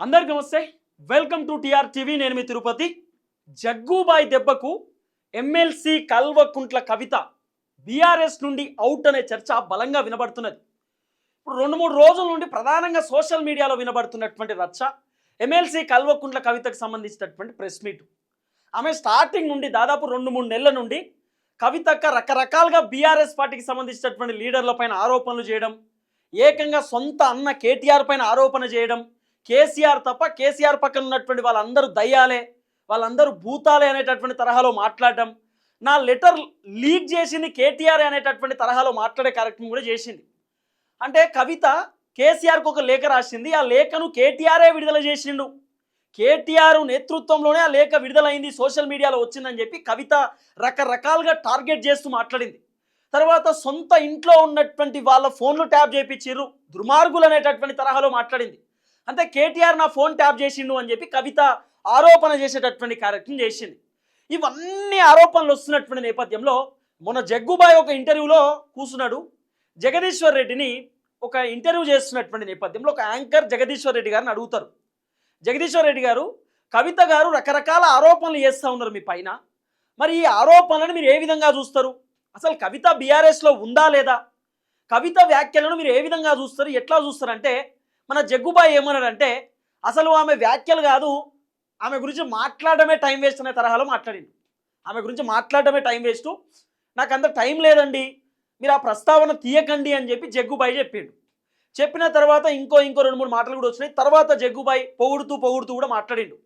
అందరికి నమస్తే. Welcome to TR TV నేను మీ తిరుపతి. జగ్గుబాయ్ దెబ్బకు ఎమ్మెల్సీ కల్వకుంట్ల కవిత బీఆర్ఎస్ నుండి అవుట్ అనే చర్చ బలంగా వినబడుతున్నది. ఇప్పుడు రెండు మూడు రోజుల నుండి ప్రధానంగా సోషల్ మీడియాలో వినబడుతున్నటువంటి రచ్చ ఎమ్మెల్సీ కల్వకుంట్ల కవితకు సంబంధించినటువంటి ప్రెస్ మీట్ ఆమె స్టార్టింగ్ నుండి దాదాపు రెండు మూడు నెలల నుండి కవితక్క రకరకాలుగా బీఆర్ఎస్ పార్టీకి సంబంధించినటువంటి లీడర్ల పైన ఆరోపణలు చేయడం ఏకంగా సొంత అన్న కేటీఆర్ పైన ఆరోపణ చేయడం కేసీఆర్ తప్ప కేసీఆర్ పక్కన ఉన్నటువంటి వాళ్ళందరూ దయ్యాలే వాళ్ళందరూ భూతాలే అనేటటువంటి తరహాలో మాట్లాడడం నా లెటర్ లీక్ చేసింది కేటీఆర్ అనేటటువంటి తరహాలో మాట్లాడే కార్యక్రమం కూడా చేసింది. అంటే కవిత కేసీఆర్కు ఒక లేఖ రాసింది ఆ లేఖను కేటీఆరే విడుదల చేసిండు. కేటీఆర్ నేతృత్వంలోనే ఆ లేఖ విడుదలైంది సోషల్ మీడియాలో వచ్చిందని చెప్పి కవిత రకరకాలుగా టార్గెట్ చేస్తూ మాట్లాడింది. తర్వాత సొంత ఇంట్లో ఉన్నటువంటి వాళ్ళ ఫోన్లు ట్యాప్ చేయించిర్రు దుర్మార్గులు అనేటటువంటి తరహాలో మాట్లాడింది. అంటే కేటీఆర్ నా ఫోన్ ట్యాప్ చేసిండు అని చెప్పి కవిత ఆరోపణ చేసేటటువంటి కార్యక్రమం చేసింది. ఇవన్నీ ఆరోపణలు వస్తున్నటువంటి నేపథ్యంలో మొన్న జగ్గుబాయ్ ఒక ఇంటర్వ్యూలో కూర్చున్నాడు జగదీశ్వర్ రెడ్డిని ఒక ఇంటర్వ్యూ చేస్తున్నటువంటి నేపథ్యంలో ఒక యాంకర్ జగదీశ్వర్ రెడ్డి గారిని అడుగుతారు. జగదీశ్వర్ రెడ్డి గారు కవిత గారు రకరకాల ఆరోపణలు చేస్తూ ఉన్నారు మీ పైన. మరి ఈ ఆరోపణలను మీరు ఏ విధంగా చూస్తారు? అసలు కవిత బీఆర్ఎస్లో ఉందా లేదా? కవిత వ్యాఖ్యలను మీరు ఏ విధంగా చూస్తారు? ఎట్లా చూస్తారంటే మన జగ్గుబాయ్ ఏమన్నాడంటే అసలు ఆమె వ్యాఖ్యలు కాదు ఆమె గురించి మాట్లాడమే టైం వేస్ట్ అనే తరహాలో మాట్లాడింది ఆమె గురించి మాట్లాడమే టైం వేస్ట్. నాకు అంత టైం లేదండి మీరు ఆ ప్రస్తావన తీయకండి అని చెప్పి జగ్గుబాయ్ చెప్పిండు. చెప్పిన తర్వాత ఇంకో ఇంకో రెండు మూడు మాటలు కూడా వచ్చినాయి. తర్వాత జగ్గుబాయ్ పొగుడుతూ పొగుడుతూ కూడా మాట్లాడిండు.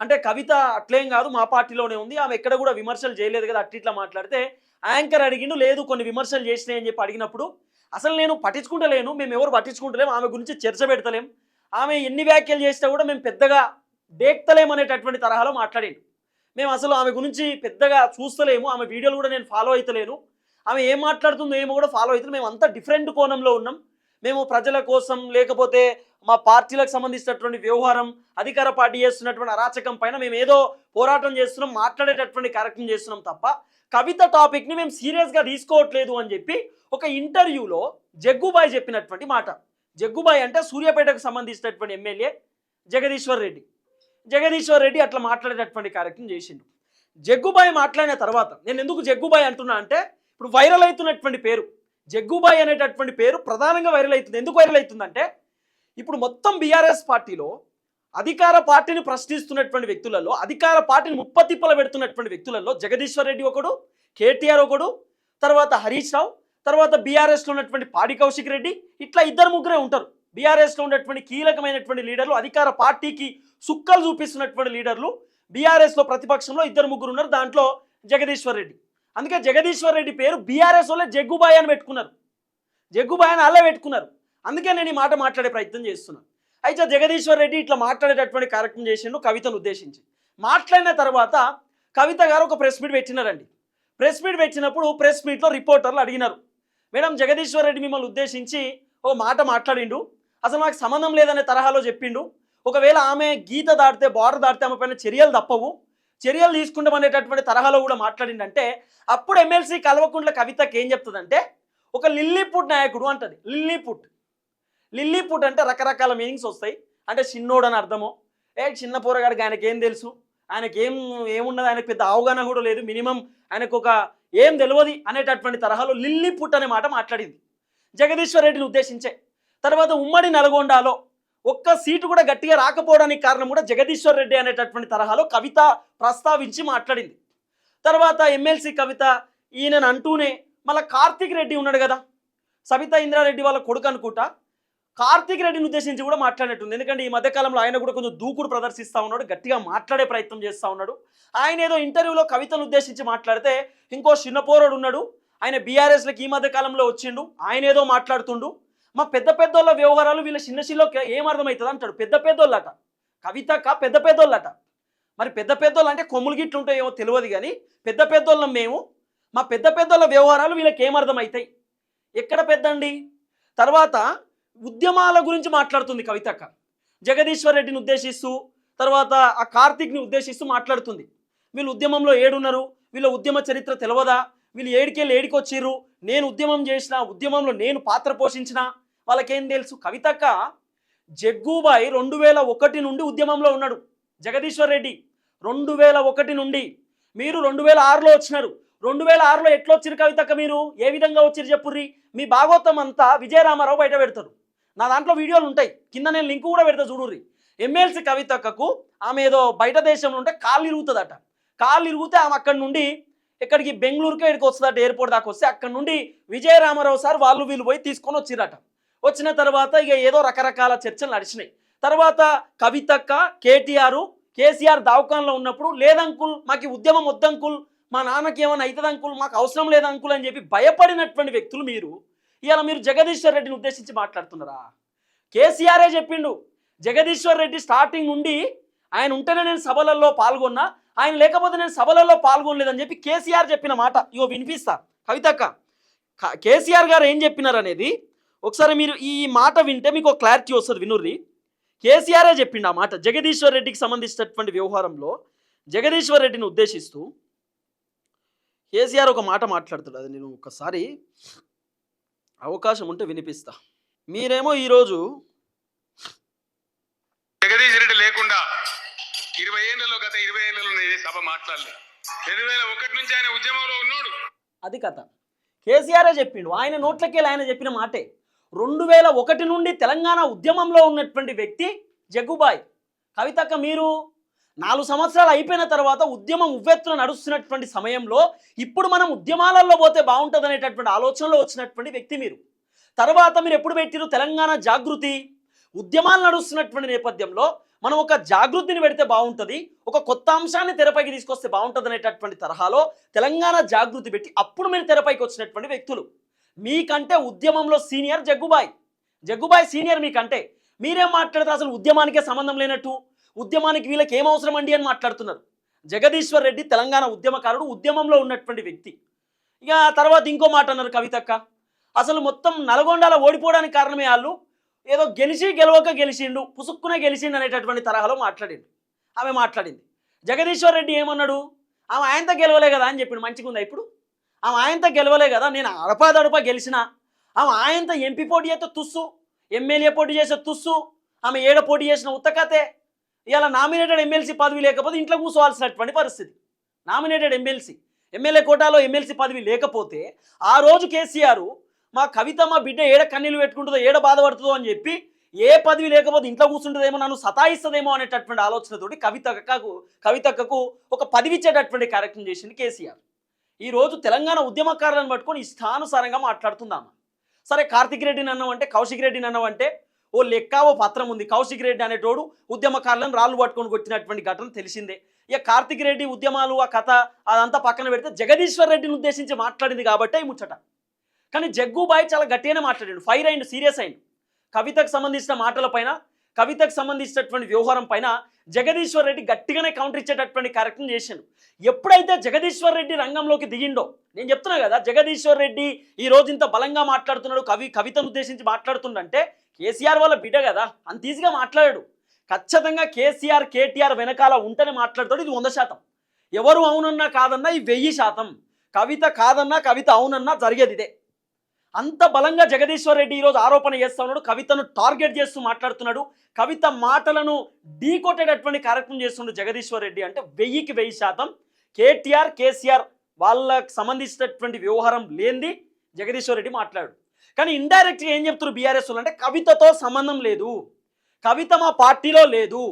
అంటే కవిత అట్లేం కాదు మా పార్టీలోనే ఉంది. ఆమె ఎక్కడ కూడా విమర్శలు చేయలేదు కదా అట్టిట్లా మాట్లాడితే యాంకర్ అడిగిండు లేదు కొన్ని విమర్శలు చేసినాయని చెప్పి అడిగినప్పుడు అసలు నేను పట్టించుకుంటలేను మేము ఎవరు పట్టించుకుంటలేము ఆమె గురించి చర్చ పెడతలేం. ఆమె ఎన్ని వ్యాఖ్యలు చేసినా కూడా మేము పెద్దగా డేక్తలేమనేటటువంటి తరహాలో మాట్లాడిండు. మేము అసలు ఆమె గురించి పెద్దగా చూస్తలేము ఆమె వీడియోలు కూడా నేను ఫాలో అవుతలేను ఆమె ఏం మాట్లాడుతుందో ఏమో కూడా ఫాలో అవుతుంది మేము అంతా డిఫరెంట్ కోణంలో ఉన్నాం. మేము ప్రజల కోసం లేకపోతే మా పార్టీలకు సంబంధించినటువంటి వ్యవహారం అధికార పార్టీ చేస్తున్నటువంటి అరాచకం పైన మేము ఏదో పోరాటం చేస్తున్నాం మాట్లాడేటటువంటి కార్యక్రమం చేస్తున్నాం తప్ప కవిత టాపిక్ని మేము సీరియస్గా తీసుకోవట్లేదు అని చెప్పి ఒక ఇంటర్వ్యూలో జగ్గుబాయ్ చెప్పినటువంటి మాట. జగ్గుబాయ్ అంటే సూర్యాపేటకు సంబంధించినటువంటి ఎమ్మెల్యే జగదీశ్వర్ రెడ్డి. జగదీశ్వర్ రెడ్డి అట్లా మాట్లాడేటటువంటి కార్యక్రమం చేసిండు. జగ్గుబాయ్ మాట్లాడిన తర్వాత నేను ఎందుకు జగ్గుబాయ్ అంటున్నా అంటే ఇప్పుడు వైరల్ అవుతున్నటువంటి పేరు. జగ్గుబాయ్ అనేటటువంటి పేరు ప్రధానంగా వైరల్ అవుతుంది. ఎందుకు వైరల్ అవుతుందంటే ఇప్పుడు మొత్తం బీఆర్ఎస్ పార్టీలో అధికార పార్టీని ప్రశ్నిస్తున్నటువంటి వ్యక్తులలో అధికార పార్టీని ముప్పతిప్పల పెడుతున్నటువంటి వ్యక్తులలో జగదీశ్వర్ రెడ్డి ఒకడు కేటీఆర్ ఒకడు తర్వాత హరీష్ రావు తర్వాత బీఆర్ఎస్లో ఉన్నటువంటి పాడి కౌశిక్ రెడ్డి ఇట్లా ఇద్దరు ముగ్గురే ఉంటారు. బీఆర్ఎస్లో ఉన్నటువంటి కీలకమైనటువంటి లీడర్లు అధికార పార్టీకి సుక్కలు చూపిస్తున్నటువంటి లీడర్లు బీఆర్ఎస్లో ప్రతిపక్షంలో ఇద్దరు ముగ్గురు ఉన్నారు దాంట్లో జగదీశ్వర్ రెడ్డి. అందుకే జగదీశ్వర్ రెడ్డి పేరు బీఆర్ఎస్ వాళ్ళే జగ్గుబాయ్ అని పెట్టుకున్నారు. జగ్గుబాయ్ అని అల్లే పెట్టుకున్నారు. అందుకే నేను ఈ మాట మాట్లాడే ప్రయత్నం చేస్తున్నాను. అయితే జగదీశ్వర్ రెడ్డి ఇట్లా మాట్లాడేటటువంటి కార్యక్రమం చేసిండు కవితను ఉద్దేశించి. మాట్లాడిన తర్వాత కవిత గారు ఒక ప్రెస్ మీట్ పెట్టినారండి. ప్రెస్ మీట్ పెట్టినప్పుడు ప్రెస్ మీట్లో రిపోర్టర్లు అడిగినారు. మేడం జగదీశ్వర్ రెడ్డి మిమ్మల్ని ఉద్దేశించి ఓ మాట మాట్లాడిండు. అసలు నాకు సంబంధం లేదనే తరహాలో చెప్పిండు. ఒకవేళ ఆమె గీత దాటితే బార్డర్ దాటితే ఆమె పైన చర్యలు తప్పవు. చర్యలు తీసుకుంటామనేటటువంటి తరహాలో కూడా మాట్లాడిండంటే అప్పుడు ఎమ్మెల్సీ కల్వకుంట్ల కవితకి ఏం చెప్తుందంటే ఒక లిల్లీపుట్ నాయకుడు అంటది. లిల్లీపుట్ లిల్లీపుట్ అంటే రకరకాల మీనింగ్స్ వస్తాయి. అంటే చిన్నోడు అని అర్థము. ఏ చిన్న పోరగాడికి ఆయనకి ఏం తెలుసు? ఆయనకి ఏం ఏమున్నది? ఆయనకు పెద్ద అవగాహన కూడా లేదు. మినిమం ఆయనకు ఒక ఏం తెలియదు అనేటటువంటి తరహాలో లిల్లీపుట్ అనే మాట మాట్లాడింది. జగదీశ్వర్ రెడ్డిని ఉద్దేశించే. తర్వాత ఉమ్మడి నల్గొండలో ఒక్క సీటు కూడా గట్టిగా రాకపోవడానికి కారణం కూడా జగదీశ్వర్ రెడ్డి అనేటటువంటి తరహాలో కవిత ప్రస్తావించి మాట్లాడింది. తర్వాత ఎమ్మెల్సీ కవిత ఈయనని అంటూనే మళ్ళీ కార్తీక్ రెడ్డి ఉన్నాడు కదా. సబితా ఇంద్రారెడ్డి వాళ్ళ కొడుకు అనుకుంటా. కార్తీక్ రెడ్డిని ఉద్దేశించి కూడా మాట్లాడినట్టుంది. ఎందుకంటే ఈ మధ్యకాలంలో ఆయన కూడా కొంచెం దూకుడు ప్రదర్శిస్తూ ఉన్నాడు గట్టిగా మాట్లాడే ప్రయత్నం చేస్తూ ఉన్నాడు. ఆయన ఏదో ఇంటర్వ్యూలో కవితను ఉద్దేశించి మాట్లాడితే ఇంకో చిన్నపోరడు ఉన్నాడు. ఆయన బీఆర్ఎస్లకి ఈ మధ్యకాలంలో వచ్చిండు. ఆయన ఏదో మాట్లాడుతుండు. మా పెద్ద పెద్దోళ్ళ వ్యవహారాలు వీళ్ళ చిన్న చిన్నకి ఏం అర్థమవుతుంది అంటాడు. పెద్ద పెద్దోళ్ళట. కవితక పెద్ద పెద్దోళ్ళట. మరి పెద్ద పెద్దోళ్ళు అంటే కొమ్ములు గిట్లు ఉంటాయేమో తెలియదు కానీ పెద్ద పెద్దోళ్ళం మేము. మా పెద్ద పెద్దోళ్ళ వ్యవహారాలు వీళ్ళకి ఏం అర్థమవుతాయి? ఎక్కడ పెద్దండి? తర్వాత ఉద్యమాల గురించి మాట్లాడుతుంది కవితక్క. జగదీశ్వర్ రెడ్డిని ఉద్దేశిస్తూ తర్వాత ఆ కార్తీక్ని ఉద్దేశిస్తూ మాట్లాడుతుంది. వీళ్ళు ఉద్యమంలో ఏడున్నారు వీళ్ళ ఉద్యమ చరిత్ర తెలియదా వీళ్ళు ఏడికెళ్ళి ఏడికొచ్చిర్రు? నేను ఉద్యమం చేసిన ఉద్యమంలో నేను పాత్ర పోషించిన? వాళ్ళకేం తెలుసు? కవితక్క జగ్గూబాయి రెండు వేల ఒకటి నుండి ఉద్యమంలో ఉన్నాడు. జగదీశ్వర్ రెడ్డి రెండు వేల ఒకటి నుండి. మీరు రెండు వేల ఆరులో వచ్చినారు. రెండు వేల ఆరులో ఎట్లా వచ్చిరు కవితక్క మీరు? ఏ విధంగా వచ్చిరు చెప్పుర్రి? మీ భాగవతం అంతా విజయరామారావు బయట పెడతారు నా దాంట్లో వీడియోలు ఉంటాయి. కింద నేను లింక్ కూడా పెడతా చూడుర్రి. ఎమ్మెల్సీ కవితక్కకు ఆమె ఏదో బయట దేశంలో ఉంటే కాళ్ళు ఇరుగుతుందట. కాళ్ళు ఇరిగితే ఆమె అక్కడి నుండి ఇక్కడికి బెంగళూరుకే ఇక్కడికి వస్తుందట ఎయిర్పోర్ట్ దాకా వస్తే అక్కడ నుండి విజయరామారావు సార్ వాళ్ళు వీళ్ళు పోయి తీసుకొని వచ్చిరట వచ్చిన తర్వాత ఇక ఏదో రకరకాల చర్చలు నడిచినాయి. తర్వాత కవితక్క కేటీఆర్ కేసీఆర్ దావకాన్లో ఉన్నప్పుడు లేదంకుల్ మాకు ఉద్యమం వద్దంకుల్ మా నాన్నకి ఏమైనా అవుతుంది అంకుల్ మాకు అవసరం లేదు అంకుల్ అని చెప్పి భయపడినటువంటి వ్యక్తులు మీరు. ఇవాళ మీరు జగదీశ్వర్ రెడ్డిని ఉద్దేశించి మాట్లాడుతున్నారా? కేసీఆరే చెప్పిండు. జగదీశ్వర్ రెడ్డి స్టార్టింగ్ నుండి ఆయన ఉంటేనే నేను సభలలో పాల్గొన్నా ఆయన లేకపోతే నేను సభలలో పాల్గొనలేదని చెప్పి కేసీఆర్ చెప్పిన మాట. ఇగో వినిపిస్తా. కవితక్క కేసీఆర్ గారు ఏం చెప్పినారు అనేది ఒకసారి మీరు ఈ మాట వింటే మీకు క్లారిటీ వస్తుంది వినుర్రి. కేసీఆరే చెప్పిండు ఆ మాట. జగదీశ్వర్ రెడ్డికి సంబంధించినటువంటి వ్యవహారంలో జగదీశ్వర్ రెడ్డిని ఉద్దేశిస్తూ కేసీఆర్ ఒక మాట మాట్లాడుతాడు అది నేను ఒకసారి అవకాశం ఉంటే వినిపిస్తా. మీరేమో ఈరోజు జగదీష్ రెడ్డి లేకుండా ఇరవై ఏళ్ళలో గత ఇరవై నేను ఈ సభ మాట్లాడలేదు రెండు వేల ఒకటి నుంచి ఆయన ఉద్యమంలో ఉన్నాడు. అది కథ. కేసీఆరే చెప్పిండు. ఆయన నోట్లకెళ్ళి ఆయన చెప్పిన మాటే. రెండు వేల ఒకటి నుండి తెలంగాణ ఉద్యమంలో ఉన్నటువంటి వ్యక్తి జగ్గుబాయ్. కవితక్క మీరు నాలుగు సంవత్సరాలు అయిపోయిన తర్వాత ఉద్యమం ఉవ్వెత్తున నడుస్తున్నటువంటి సమయంలో ఇప్పుడు మనం ఉద్యమాలలో పోతే బాగుంటుంది అనేటటువంటి ఆలోచనలో వచ్చినటువంటి వ్యక్తి మీరు. తర్వాత మీరు ఎప్పుడు పెట్టిరు తెలంగాణ జాగృతి. ఉద్యమాలు నడుస్తున్నటువంటి నేపథ్యంలో మనం ఒక జాగృతిని పెడితే బాగుంటుంది. ఒక కొత్త అంశాన్ని తెరపైకి తీసుకొస్తే బాగుంటుంది అనేటటువంటి తరహాలో తెలంగాణ జాగృతి పెట్టి అప్పుడు మీరు తెరపైకి వచ్చినటువంటి వ్యక్తులు. మీకంటే ఉద్యమంలో సీనియర్ జగ్గుబాయ్. జగ్గుబాయ్ సీనియర్ మీకంటే. మీరేం మాట్లాడతారు? అసలు ఉద్యమానికే సంబంధం లేనట్టు. ఉద్యమానికి వీళ్ళకి ఏం అవసరం అండి అని మాట్లాడుతున్నారు. జగదీశ్వర్ రెడ్డి తెలంగాణ ఉద్యమకారుడు ఉద్యమంలో ఉన్నటువంటి వ్యక్తి. ఇక తర్వాత ఇంకో మాట అన్నారు కవితక్క. అసలు మొత్తం నల్గొండలో ఓడిపోవడానికి కారణమే వాళ్ళు. ఏదో గెలిచి గెలవక గెలిచిండు పుసుక్కున గెలిచిండు అనేటటువంటి తరహాలో మాట్లాడిండు. ఆమె మాట్లాడింది. జగదీశ్వర్ రెడ్డి ఏమన్నాడు? ఆమె ఆయనతో గెలవలే కదా అని చెప్పిండు. మంచిగా ఉందా ఇప్పుడు? ఆమె ఆయనతో గెలవలే కదా నేను అడపాదడపా గెలిచిన. ఆమె ఆయనతో ఎంపీ పోటీ చేస్తే తుస్సు ఎమ్మెల్యే పోటీ చేసే తుస్సు ఆమె ఏడ పోటీ చేసిన ఉత్తకతే. ఇలా నామినేటెడ్ ఎమ్మెల్సీ పదవి లేకపోతే ఇంట్లో కూర్చోవాల్సినటువంటి పరిస్థితి. నామినేటెడ్ ఎమ్మెల్సీ ఎమ్మెల్యే కోటాలో ఎమ్మెల్సీ పదవి లేకపోతే ఆ రోజు కేసీఆర్ మా కవిత మా బిడ్డ ఏడ కన్నీళ్ళు పెట్టుకుంటుందో ఏడ బాధపడుతుందో అని చెప్పి ఏ పదవి లేకపోతే ఇంట్లో కూర్చుంటుందేమో నన్ను సతాయిస్తుందేమో అనేటటువంటి ఆలోచనతోటి కవితకు కవితకు ఒక పదవిచ్చేటటువంటి కార్యక్రమం చేసింది కేసీఆర్. ఈరోజు తెలంగాణ ఉద్యమకారులను పట్టుకొని ఇష్టానుసారంగా మాట్లాడుతుందామా? సరే కార్తిక్ రెడ్డిని అన్నామంటే కౌశిక్ రెడ్డిని అన్నామంటే ఓ లెక్క ఓ పత్రం ఉంది. కౌశిక్ రెడ్డి అనేటోడు ఉద్యమకారులను రాళ్ళు పట్టుకొని కొట్టినటువంటి ఘటన తెలిసిందే. ఇక కార్తిక్ రెడ్డి ఉద్యమాలు ఆ కథ అదంతా పక్కన పెడితే జగదీశ్వర్ రెడ్డిని ఉద్దేశించి మాట్లాడింది కాబట్టి ముచ్చట. కానీ జగ్గుబాయ్ చాలా గట్టిగానే మాట్లాడాడు. ఫైర్ అయిండు సీరియస్ అయిండు. కవితకు సంబంధించిన మాటలపైన కవితకు సంబంధించినటువంటి వ్యవహారం పైన జగదీశ్వర్ రెడ్డి గట్టిగానే కౌంటర్ ఇచ్చేటటువంటి కార్యక్రమం చేశాడు ఎప్పుడైతే జగదీశ్వర్ రెడ్డి రంగంలోకి దిగిండో నేను చెప్తున్నా కదా జగదీశ్వర్ రెడ్డి ఈ రోజు ఇంత బలంగా మాట్లాడుతున్నాడు కవి కవితను ఉద్దేశించి మాట్లాడుతుండంటే కేసీఆర్ వాళ్ళ బిడ్డ కదా అంత ఈజీగా మాట్లాడాడు. ఖచ్చితంగా కేసీఆర్ కేటీఆర్ వెనకాల ఉంటేనే మాట్లాడతాడు ఇది వంద శాతం. ఎవరు అవునన్నా కాదన్నా ఈ వెయ్యి శాతం. కవిత కాదన్నా కవిత అవునన్నా జరిగేది ఇదే. అంత బలంగా జగదీశ్వర్ రెడ్డి ఈరోజు ఆరోపణ చేస్తా ఉన్నాడు కవితను టార్గెట్ చేస్తూ మాట్లాడుతున్నాడు. కవిత మాటలను ఢీకొట్టేటటువంటి కార్యక్రమం చేస్తున్నాడు జగదీశ్వర్ రెడ్డి అంటే వెయ్యికి వెయ్యి శాతం. కేటీఆర్ కేసీఆర్ వాళ్ళకు సంబంధించినటువంటి వ్యవహారం లేనిది జగదీశ్వర్ రెడ్డి మాట్లాడు కానీ ఇండైరెక్ట్గా ఏం చెప్తున్నారు బీఆర్ఎస్ అంటే కవితతో సంబంధం లేదు. కవిత మా పార్టీలో లేదు.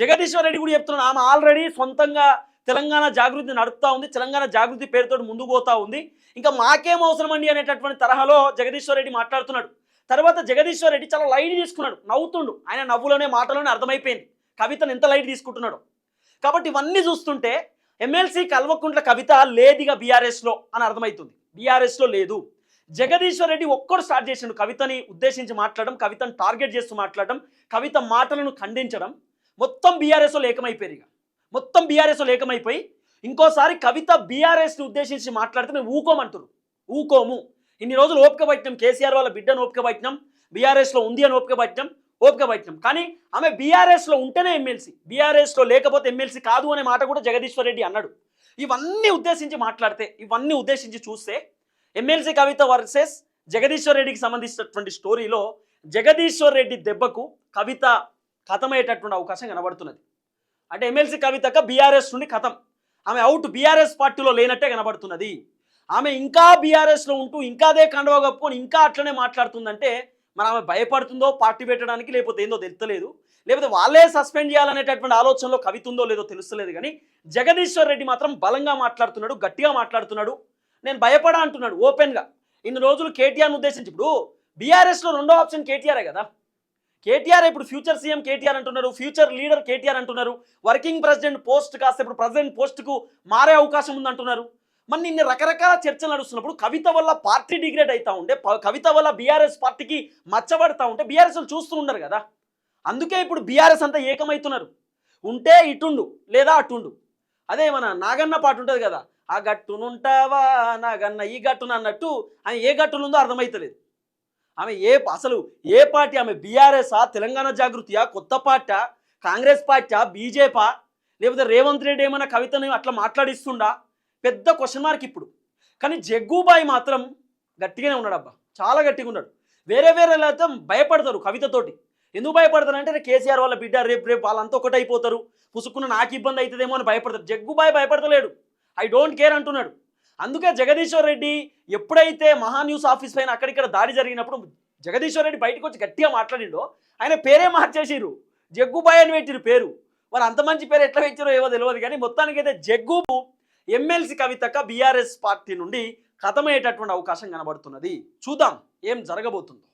జగదీశ్వర్ రెడ్డి కూడా చెప్తున్నాడు ఆమె ఆల్రెడీ సొంతంగా తెలంగాణ జాగృతి నడుపుతా ఉంది తెలంగాణ జాగృతి పేరుతో ముందుకు పోతా ఉంది. ఇంకా మాకేం అవసరం అండి అనేటటువంటి తరహాలో జగదీశ్వర్ రెడ్డి మాట్లాడుతున్నాడు. తర్వాత జగదీశ్వర్ రెడ్డి చాలా లైట్ తీసుకున్నాడు నవ్వుతుండు. ఆయన నవ్వులోనే మాటలోనే అర్థమైపోయింది. కవితను ఎంత లైట్ తీసుకుంటున్నాడు. కాబట్టి ఇవన్నీ చూస్తుంటే ఎమ్మెల్సీ కల్వకుంట్ల కవిత లేదిగా బీఆర్ఎస్లో అని అర్థమవుతుంది. బీఆర్ఎస్లో లేదు. జగదీశ్వర్ రెడ్డి ఒక్కడు స్టార్ట్ చేసిండు కవితని ఉద్దేశించి మాట్లాడడం కవితను టార్గెట్ చేస్తూ మాట్లాడడం కవిత మాటలను ఖండించడం మొత్తం బీఆర్ఎస్లో ఏకమైపోయారు ఇక. మొత్తం బీఆర్ఎస్లో ఏకమైపోయి ఇంకోసారి కవిత బీఆర్ఎస్ని ఉద్దేశించి మాట్లాడితే మేము ఊకోమంటారు ఊకోము. ఇన్ని రోజులు ఓపిక పట్టినాం కేసీఆర్ వాళ్ళ బిడ్డను ఓపిక పట్టినాం బీఆర్ఎస్లో ఉంది అని ఓపిక పట్టినాం ఓపిక పట్టినాం కానీ ఆమె బీఆర్ఎస్లో ఉంటేనే ఎమ్మెల్సీ బీఆర్ఎస్లో లేకపోతే ఎమ్మెల్సీ కాదు అనే మాట కూడా జగదీశ్వర్ రెడ్డి అన్నాడు. ఇవన్నీ ఉద్దేశించి మాట్లాడితే ఇవన్నీ ఉద్దేశించి చూస్తే ఎమ్మెల్సీ కవిత వర్సెస్ జగదీశ్వర్ రెడ్డికి సంబంధించినటువంటి స్టోరీలో జగదీశ్వర్ రెడ్డి దెబ్బకు కవిత కథమయ్యేటటువంటి అవకాశం కనబడుతున్నది. అంటే ఎమ్మెల్సీ కవితక బీఆర్ఎస్ నుండి కథం. ఆమె అవుట్ బీఆర్ఎస్ పార్టీలో లేనట్టే కనబడుతున్నది. ఆమె ఇంకా బీఆర్ఎస్లో ఉంటూ ఇంకా అదే కండవ కప్పుకొని ఇంకా అట్లనే మాట్లాడుతుందంటే మరి ఆమె భయపడుతుందో పార్టీ పెట్టడానికి లేకపోతే ఏందో తెలుస్తలేదు లేకపోతే వాళ్ళే సస్పెండ్ చేయాలనేటటువంటి ఆలోచనలో కవిత ఉందో లేదో తెలుస్తలేదు కానీ జగదీశ్వర్ రెడ్డి మాత్రం బలంగా మాట్లాడుతున్నాడు గట్టిగా మాట్లాడుతున్నాడు. నేను భయపడా అంటున్నాడు ఓపెన్గా. ఇన్ని రోజులు కేటీఆర్ని ఉద్దేశించి ఇప్పుడు బీఆర్ఎస్లో రెండో ఆప్షన్ కేటీఆరే కదా. కేటీఆర్ ఇప్పుడు ఫ్యూచర్ సీఎం కేటీఆర్ అంటున్నారు ఫ్యూచర్ లీడర్ కేటీఆర్ అంటున్నారు వర్కింగ్ ప్రెసిడెంట్ పోస్ట్ కాస్త ఇప్పుడు ప్రెసిడెంట్ పోస్ట్కు మారే అవకాశం ఉందంటున్నారు. మరి నిన్న రకరకాల చర్చలు నడుస్తున్నప్పుడు కవిత వల్ల పార్టీ డిగ్రేడ్ అవుతా ఉండే ప- కవిత వల్ల బీఆర్ఎస్ పార్టీకి మచ్చబడతా ఉంటే బీఆర్ఎస్ చూస్తూ ఉండరు కదా. అందుకే ఇప్పుడు బీఆర్ఎస్ అంతా ఏకమవుతున్నారు. ఉంటే ఇటుండు లేదా అటుండు. అదే మన నాగన్న పాట ఉంటుంది కదా ఆ గట్టునుంటావా? నాగన్న ఈ గట్టున అన్నట్టు ఆమె ఏ గట్టునుందో అర్థమవుతలేదు ఆమె ఏ అసలు ఏ పార్టీ? ఆమె బీఆర్ఎస్ఆ తెలంగాణ జాగృతియా? కొత్త పార్టీ కాంగ్రెస్ పార్టీ బీజేపా లేకపోతే రేవంత్ రెడ్డి ఏమైనా కవితను అట్లా మాట్లాడిస్తుండా? పెద్ద క్వశ్చన్ మార్క్ ఇప్పుడు. కానీ జగ్గుబాయి మాత్రం గట్టిగానే ఉన్నాడు అబ్బా చాలా గట్టిగా ఉన్నాడు. వేరే వేరే అయితే భయపడతారు కవితతోటి. ఎందుకు భయపడతారు అంటే కేసీఆర్ వాళ్ళ బిడ్డ రేపు రేపు వాళ్ళంతా ఒకటి అయిపోతారు పుసుకున్న నాకు ఇబ్బంది అవుతుందేమో అని భయపడతారు. జగ్గుబాయి భయపడతలేడు. ఐ డోంట్ కేర్ అంటున్నాడు. అందుకే జగదీశ్వర్ రెడ్డి ఎప్పుడైతే మహా న్యూస్ ఆఫీస్ పైన అక్కడిక్కడ దాడి జరిగినప్పుడు జగదీశ్వర్ రెడ్డి బయటకు వచ్చి గట్టిగా మాట్లాడిండో ఆయన పేరే మార్చేసిర్రు. జగ్గుబాయ్ అని పెట్టిరు పేరు. మరి అంత మంచి పేరు ఎట్లా పెట్టారో ఏవో తెలియదు కానీ మొత్తానికైతే జగ్గు ఎమ్మెల్సీ కవితక బీఆర్ఎస్ పార్టీ నుండి కథమయ్యేటటువంటి అవకాశం కనబడుతున్నది. చూద్దాం ఏం జరగబోతుందో.